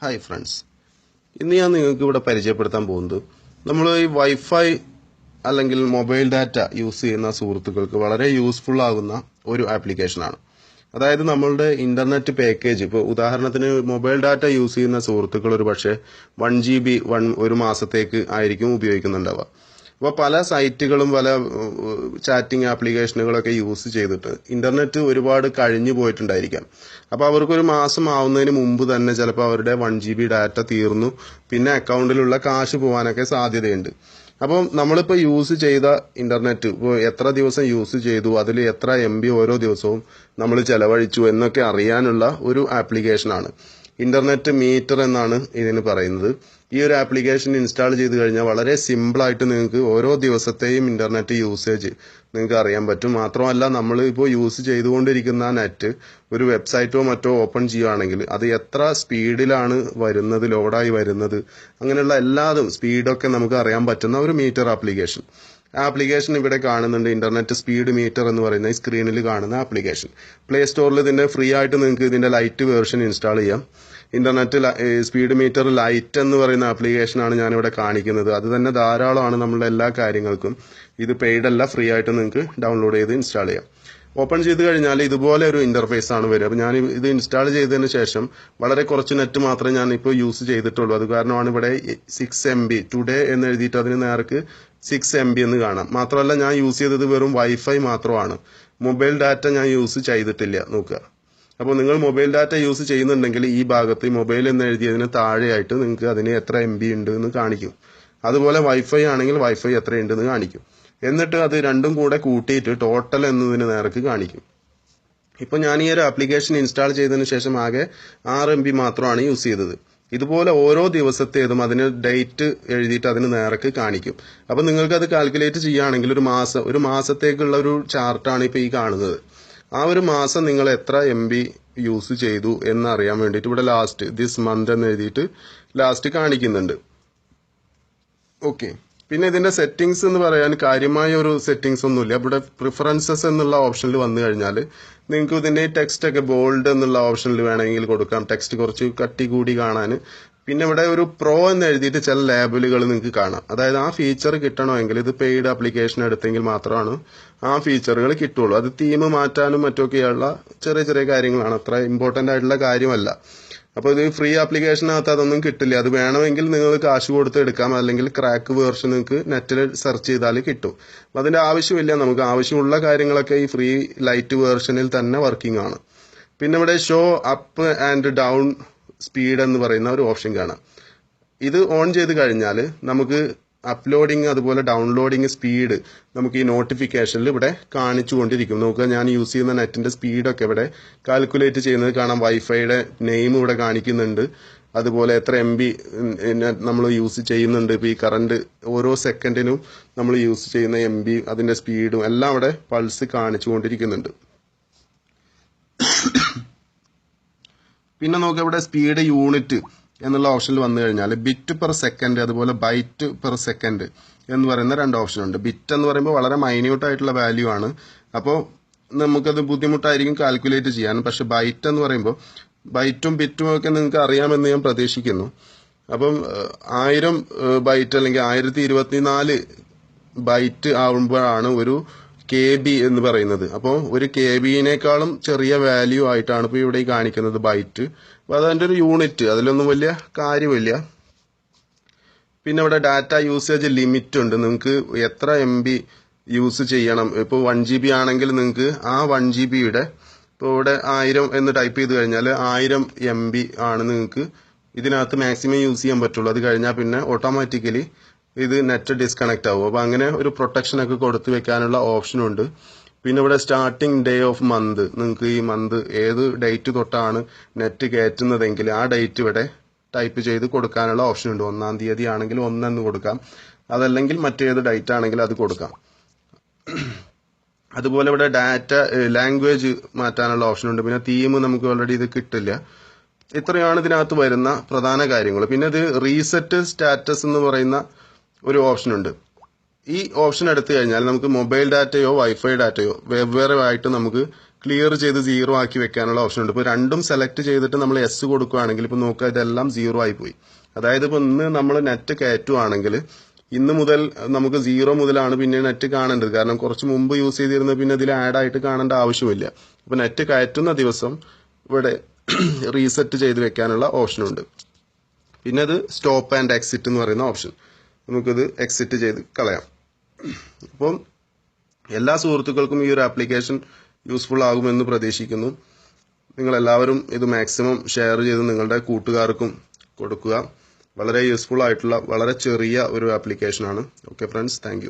Hi friends ഇന്ന് ഞാൻ നിങ്ങൾക്ക് ഇവിടെ പരിചയപ്പെടുത്താൻ പോകുന്നത് നമ്മൾ ഈ വൈഫൈ അല്ലെങ്കിൽ മൊബൈൽ ഡാറ്റ യൂസ് ചെയ്യുന്ന സുഹൃത്തുക്കൾക്ക് വളരെ യൂസ്ഫുൾ ആകുന്ന ഒരു ആപ്ലിക്കേഷനാണ് അതായത് നമ്മളുടെ ഇന്റർനെറ്റ് പാക്കേജ് ഇപ്പോൾ ഉദാഹരണത്തിന് മൊബൈൽ ഡാറ്റ യൂസ് ചെയ്യുന്ന സുഹൃത്തുക്കൾ ഒരു പക്ഷേ വൺ ജി ബി വൺ ഒരു മാസത്തേക്ക് ആയിരിക്കും ഉപയോഗിക്കുന്നുണ്ടാവുക. അപ്പോൾ പല സൈറ്റുകളും പല ചാറ്റിംഗ് ആപ്ലിക്കേഷനുകളൊക്കെ യൂസ് ചെയ്തിട്ട് ഇന്റർനെറ്റ് ഒരുപാട് കഴിഞ്ഞു പോയിട്ടുണ്ടായിരിക്കാം. അപ്പോൾ അവർക്കൊരു മാസം ആവുന്നതിന് മുമ്പ് തന്നെ ചിലപ്പോൾ അവരുടെ വൺ ജി ബി ഡാറ്റ തീർന്നു പിന്നെ അക്കൗണ്ടിലുള്ള കാശ് പോകാനൊക്കെ സാധ്യതയുണ്ട്. അപ്പം നമ്മളിപ്പോൾ യൂസ് ചെയ്ത ഇന്റർനെറ്റ് ഇപ്പോൾ എത്ര ദിവസം യൂസ് ചെയ്തു അതിൽ എത്ര എം ബി ഓരോ ദിവസവും നമ്മൾ ചെലവഴിച്ചു എന്നൊക്കെ അറിയാനുള്ള ഒരു ആപ്ലിക്കേഷനാണ്. ഇന്റർനെറ്റ് മീറ്റർ എന്നാണ് ഇതിന് പറയുന്നത്. ഈ ഒരു ആപ്ലിക്കേഷൻ ഇൻസ്റ്റാൾ ചെയ്ത് കഴിഞ്ഞാൽ വളരെ സിമ്പിളായിട്ട് നിങ്ങൾക്ക് ഓരോ ദിവസത്തെയും ഇന്റർനെറ്റ് യൂസേജ് നിങ്ങൾക്ക് അറിയാൻ പറ്റും. മാത്രമല്ല നമ്മൾ ഇപ്പോൾ യൂസ് ചെയ്തുകൊണ്ടിരിക്കുന്ന നെറ്റ് ഒരു വെബ്സൈറ്റോ മറ്റോ ഓപ്പൺ ചെയ്യുകയാണെങ്കിൽ അത് എത്ര സ്പീഡിലാണ് വരുന്നത് ലോഡായി വരുന്നത് അങ്ങനെയുള്ള എല്ലാതും സ്പീഡൊക്കെ നമുക്ക് അറിയാൻ പറ്റുന്ന ഒരു മീറ്റർ ആപ്ലിക്കേഷൻ. ആപ്ലിക്കേഷൻ ഇവിടെ കാണുന്നുണ്ട്. ഇന്റർനെറ്റ് സ്പീഡ് മീറ്റർ എന്ന് പറയുന്ന സ്ക്രീനിൽ കാണുന്ന ആപ്ലിക്കേഷൻ. പ്ലേ സ്റ്റോറിൽ ഇതിന്റെ ഫ്രീ ആയിട്ട് നിങ്ങൾക്ക് ഇതിന്റെ ലൈറ്റ് വേർഷൻ ഇൻസ്റ്റാൾ ചെയ്യാം. ഇന്റർനെറ്റ് സ്പീഡ് മീറ്റർ ലൈറ്റ് എന്ന് പറയുന്ന ആപ്ലിക്കേഷനാണ് ഞാനിവിടെ കാണിക്കുന്നത്. അത് തന്നെ ധാരാളമാണ് നമ്മളുടെ എല്ലാ കാര്യങ്ങൾക്കും. ഇത് പെയ്ഡ് അല്ല ഫ്രീ ആയിട്ട് നിങ്ങൾക്ക് ഡൗൺലോഡ് ചെയ്ത് ഇൻസ്റ്റാൾ ചെയ്യാം. ഓപ്പൺ ചെയ്ത് കഴിഞ്ഞാൽ ഇതുപോലെ ഒരു ഇന്റർഫേസ് ആണ് വരിക. അപ്പോൾ ഞാൻ ഇത് ഇൻസ്റ്റാൾ ചെയ്തതിന് ശേഷം വളരെ കുറച്ച് നെറ്റ് മാത്രമേ ഞാൻ ഇപ്പോൾ യൂസ് ചെയ്തിട്ടുള്ളൂ. അത് കാരണമാണ് ഇവിടെ സിക്സ് എം ബി ടുഡേ എന്ന് എഴുതിയിട്ട് അതിന് നേർക്ക് സിക്സ് എം ബി എന്ന് കാണാം. മാത്രമല്ല ഞാൻ യൂസ് ചെയ്തത് വെറും വൈഫൈ മാത്രമാണ്. മൊബൈൽ ഡാറ്റ ഞാൻ യൂസ് ചെയ്തിട്ടില്ല. നോക്കുക. അപ്പോൾ നിങ്ങൾ മൊബൈൽ ഡാറ്റ യൂസ് ചെയ്യുന്നുണ്ടെങ്കിൽ ഈ ഭാഗത്ത് മൊബൈൽ എന്ന് എഴുതിയതിന് താഴെയായിട്ട് നിങ്ങൾക്ക് അതിന് എത്ര എം ബി ഉണ്ട് എന്ന് കാണിക്കും. അതുപോലെ വൈഫൈ ആണെങ്കിൽ വൈഫൈ എത്രയുണ്ട് എന്ന് കാണിക്കും. എന്നിട്ട് അത് രണ്ടും കൂടെ കൂട്ടിയിട്ട് ടോട്ടൽ എന്നതിന് നേർക്ക് കാണിക്കും. ഇപ്പോൾ ഞാൻ ഈ ഒരു ആപ്ലിക്കേഷൻ ഇൻസ്റ്റാൾ ചെയ്തതിന് ശേഷം ആകെ ആറ് എം ബി മാത്രമാണ് യൂസ് ചെയ്തത്. ഇതുപോലെ ഓരോ ദിവസത്തേതും അതിന് ഡേറ്റ് എഴുതിയിട്ട് അതിന് നേരക്ക് കാണിക്കും. അപ്പോൾ നിങ്ങൾക്ക് അത് കാൽക്കുലേറ്റ് ചെയ്യുകയാണെങ്കിൽ ഒരു മാസം ഒരു മാസത്തേക്കുള്ള ഒരു ചാർട്ടാണ് ഇപ്പൊ ഈ കാണുന്നത്. ആ ഒരു മാസം നിങ്ങൾ എത്ര എം ബി യൂസ് ചെയ്തു എന്നറിയാൻ വേണ്ടിയിട്ട് ഇവിടെ ലാസ്റ്റ് ദിസ് മന്ത് എന്ന് എഴുതിയിട്ട് ലാസ്റ്റ് കാണിക്കുന്നുണ്ട്. ഓക്കെ പിന്നെ ഇതിന്റെ സെറ്റിംഗ്സ് എന്ന് പറയാൻ കാര്യമായ ഒരു സെറ്റിംഗ്സ് ഒന്നുമില്ല. ഇവിടെ പ്രിഫറൻസസ് എന്നുള്ള ഓപ്ഷനിൽ വന്നു കഴിഞ്ഞാൽ നിങ്ങൾക്ക് ഇതിന്റെ ടെക്സ്റ്റ് ഒക്കെ ബോൾഡ് എന്നുള്ള ഓപ്ഷനിൽ വേണമെങ്കിൽ കൊടുക്കാം. ടെക്സ്റ്റ് കുറച്ച് കട്ടി കൂടി കാണാൻ. പിന്നെ ഇവിടെ ഒരു പ്രോ എന്ന് എഴുതിയിട്ട് ചില ലേബലുകൾ നിങ്ങൾക്ക് കാണാം. അതായത് ആ ഫീച്ചർ കിട്ടണമെങ്കിൽ ഇത് പെയ്ഡ് ആപ്ലിക്കേഷൻ എടുത്തെങ്കിൽ മാത്രമാണ് ആ ഫീച്ചറുകൾ കിട്ടുള്ളൂ അത് തീം മാറ്റാനും മറ്റൊക്കെയുള്ള ചെറിയ ചെറിയ കാര്യങ്ങളാണ്. അത്ര ഇമ്പോർട്ടന്റ് ആയിട്ടുള്ള കാര്യമല്ല. അപ്പോൾ ഇത് ഫ്രീ ആപ്ലിക്കേഷനകത്ത് അതൊന്നും കിട്ടില്ല. അത് വേണമെങ്കിൽ നിങ്ങൾ കാശ് കൊടുത്ത് എടുക്കാം. അല്ലെങ്കിൽ ക്രാക്ക് വേർഷൻ നിങ്ങൾക്ക് നെറ്റിൽ സെർച്ച് ചെയ്താൽ കിട്ടും. അപ്പം അതിന്റെ ആവശ്യമില്ല നമുക്ക്. ആവശ്യമുള്ള കാര്യങ്ങളൊക്കെ ഈ ഫ്രീ ലൈറ്റ് വേർഷനിൽ തന്നെ വർക്കിംഗ് ആണ്. പിന്നെ ഇവിടെ show up and down speed എന്ന് പറയുന്ന ഒരു ഓപ്ഷൻ കാണാം. ഇത് ഓൺ ചെയ്ത് കഴിഞ്ഞാൽ നമുക്ക് അപ്ലോഡിങ് അതുപോലെ ഡൗൺലോഡിങ് സ്പീഡ് നമുക്ക് ഈ നോട്ടിഫിക്കേഷനിൽ ഇവിടെ കാണിച്ചുകൊണ്ടിരിക്കും. നോക്കുക ഞാൻ യൂസ് ചെയ്യുന്ന നെറ്റിന്റെ സ്പീഡൊക്കെ ഇവിടെ കാൽക്കുലേറ്റ് ചെയ്യുന്നത് കാണാം. വൈഫൈയുടെ നെയിം ഇവിടെ കാണിക്കുന്നുണ്ട്. അതുപോലെ എത്ര എം ബി നമ്മൾ യൂസ് ചെയ്യുന്നുണ്ട്. ഇപ്പോൾ ഈ കറണ്ട് ഓരോ സെക്കൻഡിനും നമ്മൾ യൂസ് ചെയ്യുന്ന എം ബി അതിന്റെ സ്പീഡും എല്ലാം ഇവിടെ പൾസ് കാണിച്ചുകൊണ്ടിരിക്കുന്നുണ്ട്. പിന്നെ നോക്കുക ഇവിടെ സ്പീഡ് യൂണിറ്റ് എന്നുള്ള ഓപ്ഷനിൽ വന്നു കഴിഞ്ഞാൽ ബിറ്റ് പെർ സെക്കൻഡ് അതുപോലെ ബൈറ്റ് പെർ സെക്കൻഡ് എന്ന് പറയുന്ന രണ്ട് ഓപ്ഷൻ ഉണ്ട്. ബിറ്റ് എന്ന് പറയുമ്പോൾ വളരെ മൈന്യൂട്ടായിട്ടുള്ള വാല്യൂ ആണ്. അപ്പോൾ നമുക്കത് ബുദ്ധിമുട്ടായിരിക്കും കാൽക്കുലേറ്റ് ചെയ്യാൻ. പക്ഷെ ബൈറ്റ് എന്ന് പറയുമ്പോൾ ബൈറ്റും ബിറ്റും ഒക്കെ നിങ്ങൾക്ക് അറിയാമെന്ന് ഞാൻ പ്രതീക്ഷിക്കുന്നു. അപ്പം ആയിരം ബൈറ്റ് അല്ലെങ്കിൽ ആയിരത്തി ഇരുപത്തിനാല് ബൈറ്റ് ആവുമ്പോഴാണ് ഒരു കെ ബി എന്ന് പറയുന്നത്. അപ്പോൾ ഒരു കെ ബിനേക്കാളും ചെറിയ വാല്യൂ ആയിട്ടാണ് ഇപ്പോൾ ഇവിടെ കാണിക്കുന്നത് ബൈറ്റ് അപ്പോൾ അതതിന്റെ ഒരു യൂണിറ്റ് അതിലൊന്നും വലിയ കാര്യമില്ല. പിന്നെ ഇവിടെ ഡാറ്റ യൂസേജ് ലിമിറ്റ് ഉണ്ട്. നിങ്ങൾക്ക് എത്ര എം ബി യൂസ് ചെയ്യണം? ഇപ്പോൾ വൺ ജി ബി ആണെങ്കിൽ നിങ്ങൾക്ക് ആ വൺ ജി ബിയുടെ ഇപ്പോൾ ഇവിടെ ആയിരം എന്ന് ടൈപ്പ് ചെയ്ത് കഴിഞ്ഞാൽ ആയിരം എം ബി ആണ് നിങ്ങൾക്ക് ഇതിനകത്ത് മാക്സിമം യൂസ് ചെയ്യാൻ പറ്റുള്ളൂ. അത് കഴിഞ്ഞാൽ പിന്നെ ഓട്ടോമാറ്റിക്കലി ഇത് നെറ്റ് ഡിസ്കണക്ട് ആവും. അപ്പോൾ അങ്ങനെ ഒരു പ്രൊട്ടക്ഷനൊക്കെ കൊടുത്തു വെക്കാനുള്ള ഓപ്ഷൻ ഉണ്ട്. പിന്നെ ഇവിടെ സ്റ്റാർട്ടിംഗ് ഡേ ഓഫ് മന്ത് നിങ്ങൾക്ക് ഈ മന്ത് ഏത് ഡേറ്റ് തൊട്ടാണ് നെറ്റ് കയറ്റുന്നതെങ്കിൽ ആ ഡേറ്റ് ഇവിടെ ടൈപ്പ് ചെയ്ത് കൊടുക്കാനുള്ള ഓപ്ഷൻ ഉണ്ട്. ഒന്നാം തീയതി ആണെങ്കിൽ ഒന്നെന്ന് കൊടുക്കാം. അതല്ലെങ്കിൽ മറ്റേത് ഡേറ്റ് ആണെങ്കിൽ അത് കൊടുക്കാം. അതുപോലെ ഇവിടെ ഡാറ്റ ലാംഗ്വേജ് മാറ്റാനുള്ള ഓപ്ഷൻ ഉണ്ട്. പിന്നെ തീം നമുക്ക് ഓൾറെഡി ഇത് കിട്ടില്ല. ഇത്രയാണ് ഇതിനകത്ത് വരുന്ന പ്രധാന കാര്യങ്ങൾ. പിന്നെ ഇത് റീസെറ്റ് സ്റ്റാറ്റസ് എന്ന് പറയുന്ന ഒരു ഓപ്ഷൻ ഉണ്ട്. ഈ ഓപ്ഷൻ എടുത്തു കഴിഞ്ഞാൽ നമുക്ക് മൊബൈൽ ഡാറ്റയോ വൈഫൈ ഡാറ്റയോ വെവ്വേറെ ആയിട്ട് നമുക്ക് ക്ലിയർ ചെയ്ത് സീറോ ആക്കി വെക്കാനുള്ള ഓപ്ഷൻ ഉണ്ട്. ഇപ്പോൾ രണ്ടും സെലക്ട് ചെയ്തിട്ട് നമ്മൾ എസ് കൊടുക്കുകയാണെങ്കിൽ ഇപ്പോൾ നോക്കുക ഇതെല്ലാം സീറോ ആയി പോയി. അതായത് ഇപ്പോൾ ഇന്ന് നമ്മൾ നെറ്റ് കയറ്റുവാണെങ്കിൽ ഇന്ന് മുതൽ നമുക്ക് സീറോ മുതലാണ് പിന്നെ നെറ്റ് കാണേണ്ടത്. കാരണം കുറച്ച് മുമ്പ് യൂസ് ചെയ്തിരുന്ന പിന്നെ ഇതിൽ ആഡ് ആയിട്ട് കാണേണ്ട ആവശ്യമില്ല. അപ്പോൾ നെറ്റ് കയറ്റുന്ന ദിവസം ഇവിടെ റീസെറ്റ് ചെയ്ത് വെക്കാനുള്ള ഓപ്ഷനുണ്ട് പിന്നെ അത് സ്റ്റോപ്പ് ആൻഡ് എക്സിറ്റ് എന്ന് പറയുന്ന ഓപ്ഷൻ നമുക്കിത് എക്സിറ്റ് ചെയ്ത് കളയാം. അപ്പം എല്ലാ സുഹൃത്തുക്കൾക്കും ഈ ഒരു ആപ്ലിക്കേഷൻ യൂസ്ഫുൾ ആകുമെന്ന് പ്രതീക്ഷിക്കുന്നു. നിങ്ങൾ എല്ലാവരും ഇത് മാക്സിമം ഷെയർ ചെയ്ത് നിങ്ങളുടെ കൂട്ടുകാർക്കും കൊടുക്കുക. വളരെ യൂസ്ഫുൾ ആയിട്ടുള്ള വളരെ ചെറിയ ഒരു ആപ്ലിക്കേഷനാണ്. Okay friends thank